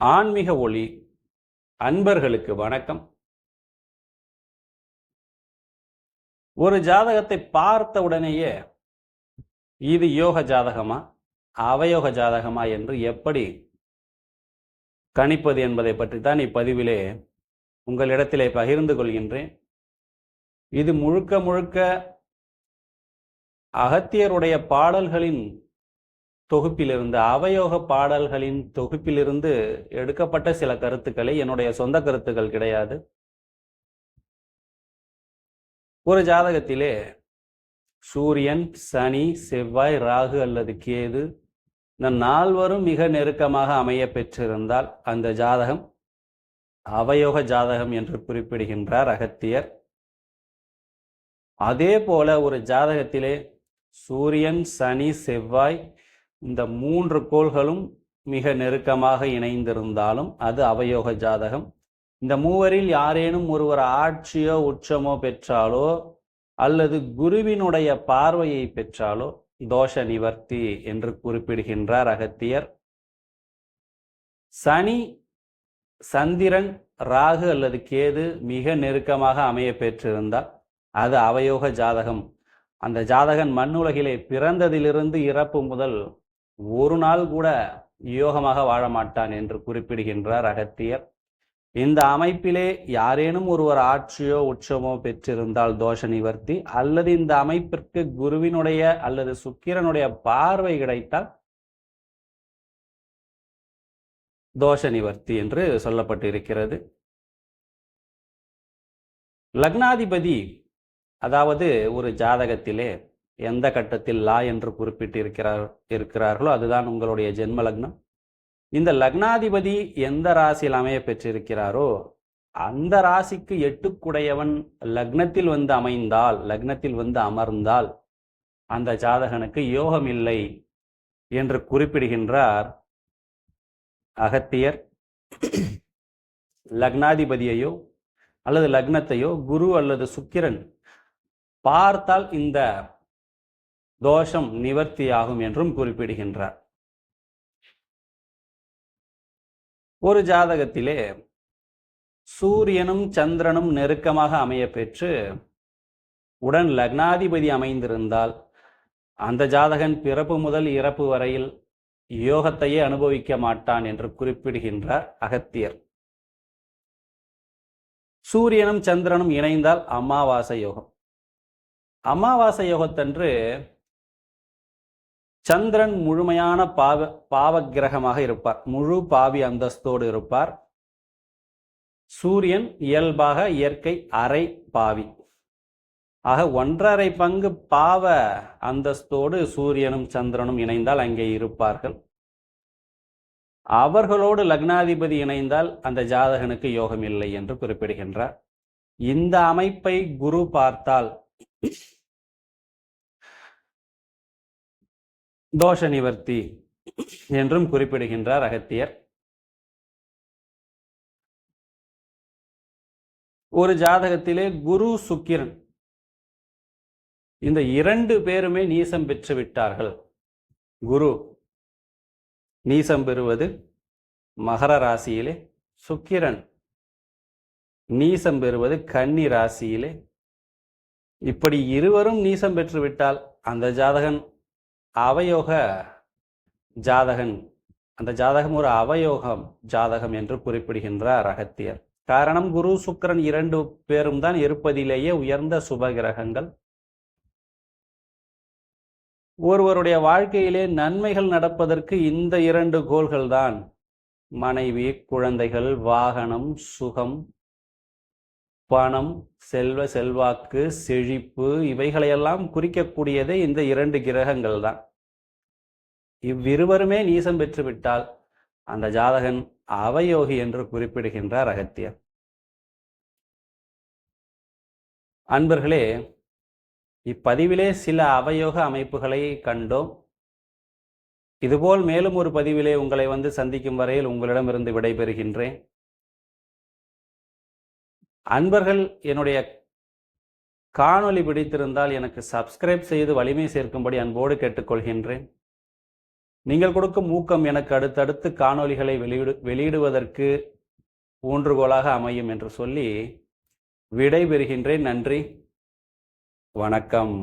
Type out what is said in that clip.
ஆன்மீக ஒளி அன்பர்களுக்கு வணக்கம். ஒரு ஜாதகத்தை பார்த்த உடனேயே இது யோக ஜாதகமா அவயோக ஜாதகமா என்று எப்படி கணிப்பது என்பதை பற்றி தான் இப்பதிவிலே உங்களிடத்திலே பகிர்ந்து கொள்கின்றேன். இது முழுக்க முழுக்க அகத்தியருடைய பாடல்களின் தொகுப்பிலிருந்து அவயோக பாடல்களின் தொகுப்பிலிருந்து எடுக்கப்பட்ட சில கருத்துக்களை என்னுடைய சொந்த கருத்துக்கள் கிடையாது. ஒரு ஜாதகத்திலே சூரியன் சனி செவ்வாய் ராகு அல்லது கேது இந்த நால்வரும் மிக நெருக்கமாக அமைய பெற்றிருந்தால் அந்த ஜாதகம் அவயோக ஜாதகம் என்று குறிப்பிடுகின்றார் அகத்தியர். அதே போல ஒரு ஜாதகத்திலே சூரியன் சனி செவ்வாய் இந்த மூன்று கோள்களும் மிக நெருக்கமாக இணைந்திருந்தாலும் அது அவயோக ஜாதகம். இந்த மூவரில் யாரேனும் ஒருவர் ஆட்சியோ உச்சமோ பெற்றாலோ அல்லது குருவினுடைய பார்வையை பெற்றாலோ தோஷ நிவர்த்தி என்று குறிப்பிடுகின்றார் அகத்தியர். சனி சந்திரன் ராகு அல்லது கேது மிக நெருக்கமாக அமைய பெற்றிருந்தால் அது அவயோக ஜாதகம். அந்த ஜாதகன் மண்ணுலகிலே பிறந்ததிலிருந்து இறப்பு முதல் ஒரு நாள் கூட யோகமாக வாழ மாட்டான் என்று குறிப்பிடுகின்றார் அகத்தியர். இந்த அமைப்பிலே யாரேனும் ஒருவர் ஆட்சியோ உச்சமோ பெற்றிருந்தால் தோஷ நிவர்த்தி. அல்லது இந்த அமைப்பிற்கு குருவினுடைய அல்லது சுக்கிரனுடைய பார்வை கிடைத்தால் தோஷ நிவர்த்தி என்று சொல்லப்பட்டிருக்கிறது. லக்னாதிபதி அதாவது ஒரு ஜாதகத்திலே எந்த கட்டத்தில் லா என்று குறிப்பிட்டு இருக்கிறார் இருக்கிறார்களோ அதுதான் உங்களுடைய ஜென்ம லக்னம். இந்த லக்னாதிபதி எந்த ராசியில் அமைய பெற்றிருக்கிறாரோ அந்த ராசிக்கு எட்டுக்குடையவன் லக்னத்தில் வந்து அமைந்தால் லக்னத்தில் வந்து அமர்ந்தால் அந்த ஜாதகனுக்கு யோகம் இல்லை என்று குறிப்பிடுகின்றார் அகத்தியர். லக்னாதிபதியையோ அல்லது லக்னத்தையோ குரு அல்லது சுக்கிரன் பார்த்தால் இந்த தோஷம் நிவர்த்தியாகும் என்றும் குறிப்பிடுகின்றார். ஒரு ஜாதகத்திலே சூரியனும் சந்திரனும் நெருக்கமாக அமைய பெற்று உடன் லக்னாதிபதி அமைந்திருந்தால் அந்த ஜாதகன் பிறப்பு முதல் இறப்பு வரையில் யோகத்தையே அனுபவிக்க மாட்டான் என்று குறிப்பிடுகின்றார் அகத்தியர். சூரியனும் சந்திரனும் இணைந்தால் அமாவாசை யோகம். அமாவாசை யோகத்தன்று சந்திரன் முழுமையான பாவ பாவக்கிரகமாக இருப்பார். முழு பாவி அந்தஸ்தோடு இருப்பார். சூரியன் இயல்பாக இயற்கை அரை பாவி. ஆக ஒன்றரை பங்கு பாவ அந்தஸ்தோடு சூரியனும் சந்திரனும் இணைந்தால் அங்கே இருப்பார்கள். அவர்களோடு லக்னாதிபதி இணைந்தால் அந்த ஜாதகனுக்கு யோகம் இல்லை என்று குறிப்பிடுகின்றார். இந்த அமைப்பை குரு பார்த்தால் தோஷ நிவர்த்தி என்றும் குறிப்பிடுகின்றார் அகத்தியர். ஒரு ஜாதகத்திலே குரு சுக்கிரன். இந்த இரண்டு பேருமே நீசம் பெற்று விட்டார்கள். குரு நீசம் பெறுவது மகர ராசியிலே சுக்கிரன் நீசம் பெறுவது கன்னி ராசியிலே. இப்படி இருவரும் நீசம் பெற்றுவிட்டால் அந்த ஜாதகன் அவயோக ஜாதகன். அந்த ஜாதகம் ஒரு அவயோகம் ஜாதகம் என்று குறிப்பிடுகின்றார் அகத்தியர். காரணம் குரு சுக்கிரன் இரண்டு பேரும் தான் இருப்பதிலேயே உயர்ந்த சுப கிரகங்கள் ஒருவருடைய வாழ்க்கையிலே நன்மைகள் நடப்பதற்கு இந்த இரண்டு கோள்கள் தான் மனைவி குழந்தைகள் வாகனம் சுகம் பணம் செல்வ செல்வாக்கு செழிப்பு இவைகளையெல்லாம் குறிக்கக்கூடியதே இந்த இரண்டு கிரகங்கள் தான். இவ்விருவருமே நீசம் பெற்றுவிட்டால் அந்த ஜாதகன் அவயோகி என்று குறிப்பிடுகின்றார் அகத்தியர். அன்பர்களே இப்பதிவிலே சில அவயோக அமைப்புகளை கண்டோம். இதுபோல் மேலும் ஒரு பதிவிலே உங்களை வந்து சந்திக்கும் வரையில் உங்களிடமிருந்து விடைபெறுகின்றேன். அன்பர்கள் என்னுடைய காணொளி பிடித்திருந்தால் எனக்கு சப்ஸ்கிரைப் செய்து வலிமை சேர்க்கும்படி அன்போடு கேட்டுக்கொள்கின்றேன். நீங்கள் கொடுக்கும் ஊக்கம் எனக்கு அடுத்தடுத்து காணொளிகளை வெளியிடு வெளியிடுவதற்கு ஊன்றுகோலாக அமையும் என்று சொல்லி விடை பெறுகின்றேன் நன்றி. வணக்கம்.